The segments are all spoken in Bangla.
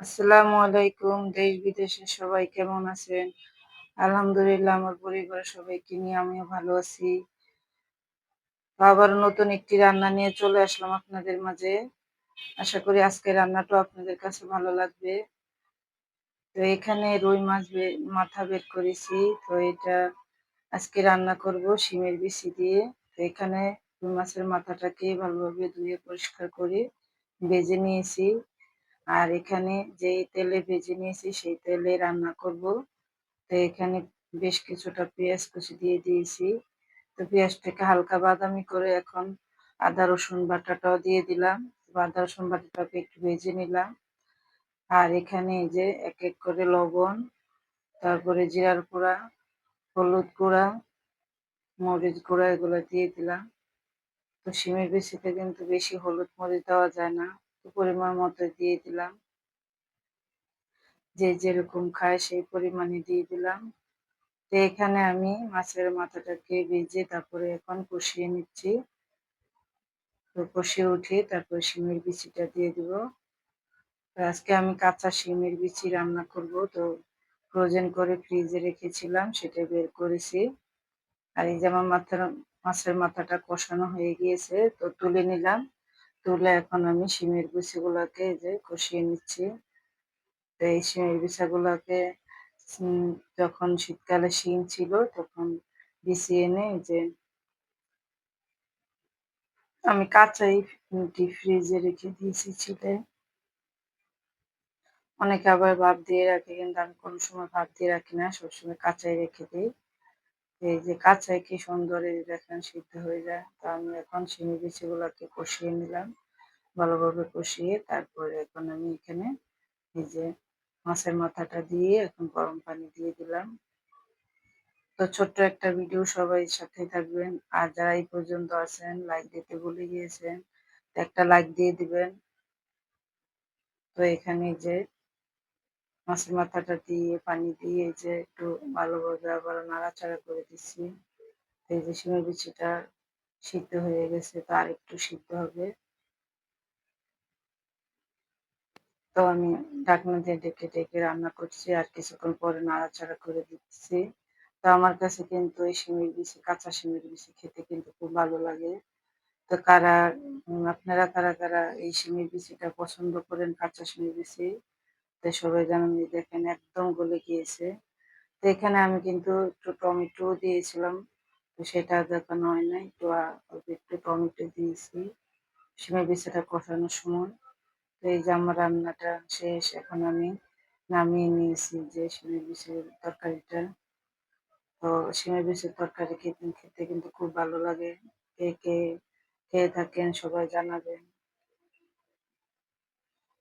আসসালামু আলাইকুম, দেশ বিদেশের সবাই কেমন আছেন? আলহামদুলিল্লাহ, আমার পরিবারের সবাইকে নিয়ে আমিও ভালো আছি। আবার নতুন একটি রান্না নিয়ে চলে আসলাম আপনাদের মাঝে। আশা করি আজকে রান্নাটা আপনাদের কাছে ভালো লাগবে। তো এখানে রুই মাছ মাথা বের করেছি। তো এটা আজকে রান্না করব শিমের বিচি দিয়ে। তো এখানে রুই মাছের মাথাটাকে ভালোভাবে ধুয়ে পরিষ্কার করে বেজে নিয়েছি। আর এখানে যে তেলে ভেজে নিয়েছি, সেই তেলে রান্না করব। তো এখানে বেশ কিছুটা পেঁয়াজ কুচি দিয়ে দিয়েছি। তো পেঁয়াজটাকে হালকা বাদামি করে এখন আদা, রসুন বাটাটাও দিয়ে দিলাম। আদা, রসুন বাটাটাকে একটু ভেজে নিলাম। আর এখানে যে এক এক করে লবণ, তারপরে জিরার গুঁড়া, হলুদ গুঁড়া, মরিচ গুঁড়া এগুলো দিয়ে দিলাম। তো শিমের বেশিতে কিন্তু বেশি হলুদ মরিচ দেওয়া যায় না। পরিমাণ মতো দিয়ে দিলাম। যে যেরকম খায় সেই পরিমাণে দিয়ে দিলাম। তো এখানে আমি মাছের মাথাটাকে ভেজে তারপরে এখন কষিয়ে নিচ্ছি। তো কষিয়ে উঠে তারপরে শিমের বিচিটা দিয়ে দিব। আজকে আমি কাঁচা শিমের বিচি রান্না করব। তো ফ্রোজেন করে ফ্রিজে রেখেছিলাম, সেটা বের করেছি। আর এই যে আমার মাথার, মাছের মাথাটা কষানো হয়ে গিয়েছে, তো তুলে নিলাম। তুলে এখন আমি সিমের শিমের বিচিগুলোকে যে কষিয়ে নিচ্ছি। তো এই শিমের বিছাগুলোকে যখন শীতকালে শিম ছিল তখন বিছিয়ে এনে যে আমি কাঁচাই ডিপ ফ্রিজে রেখে দিয়েছি ছিলে। অনেকে আবার ভাব দিয়ে রাখে কিন্তু আমি কোনো সময় ভাব দিয়ে রাখি না, সবসময় কাঁচাই রেখে দিই। এই যে কাঁচাই কি সুন্দর, এই দেখেন সিদ্ধ হয়ে যায়। তো আমি এখন শিমি বিচিগুলোকে কষিয়ে নিলাম, ভালোভাবে কষিয়ে তারপরে এখন আমি এখানে এই যে মাছের মাথাটা দিয়ে এখন গরম পানি দিয়ে দিলাম। তো ছোট্ট একটা ভিডিও সবাই সাথে থাকবেন। আর যারা এই পর্যন্ত আছেন লাইক দিতে ভুলে গিয়েছেন একটা লাইক দিয়ে দিবেন। তো এখানে যে মাছের মাথাটা দিয়ে, পানি দিয়ে এই যে একটু ভালোভাবে আবার নাড়াচাড়া করে দিচ্ছি। এই যে শিমের বিচিটা সিদ্ধ হয়ে গেছে, তো আর একটু সিদ্ধ হবে। তো আমি ঢাকনা দিয়ে ডেকে ডেকে রান্না করছি আর কিছুক্ষণ পরে নাড়াচাড়া করে দিচ্ছি। তো আমার কাছে কিন্তু এই শিমের বিচি, কাঁচা শিমের বিচি খেতে কিন্তু খুব ভালো লাগে। তো কারা, আপনারা কারা কারা এই শিমের বিচিটা পছন্দ করেন কাঁচা শিমের বিচি? তো সবাই জানেন দেখেন, একদম গলে গিয়েছে। তো এখানে আমি কিন্তু একটু টমেটো দিয়েছিলাম, তো সেটা দেখানো হয় নাই। তো একটু টমেটো দিয়েছি শিমের বিচিটা কষানোর সময়। তো এই যে আমার রান্নাটা শেষ, এখন আমি নামিয়ে নিয়েছি যে সিমের বিচির তরকারিটা। তো শিমের বিচির তরকারি খেতে কিন্তু খুব ভালো লাগে। কে কে খেয়ে থাকেন সবাই জানাবেন।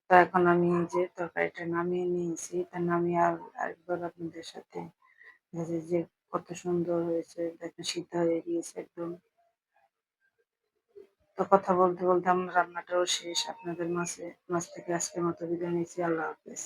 তো এখন আমি যে তরকারিটা নামিয়ে নিয়েছি। তা নামিয়ে আর আরেকবার আপনাদের সাথে যে কত সুন্দর হয়েছে, দেখেন সিদ্ধ হয়ে গিয়েছে একদম। তো কথা বলতে বলতে আমার রান্নাটাও শেষ, আপনাদের মাঝে মাছ থেকে আজকের মতো বিদায় নিয়েছি আল্লাহ হাফেজ।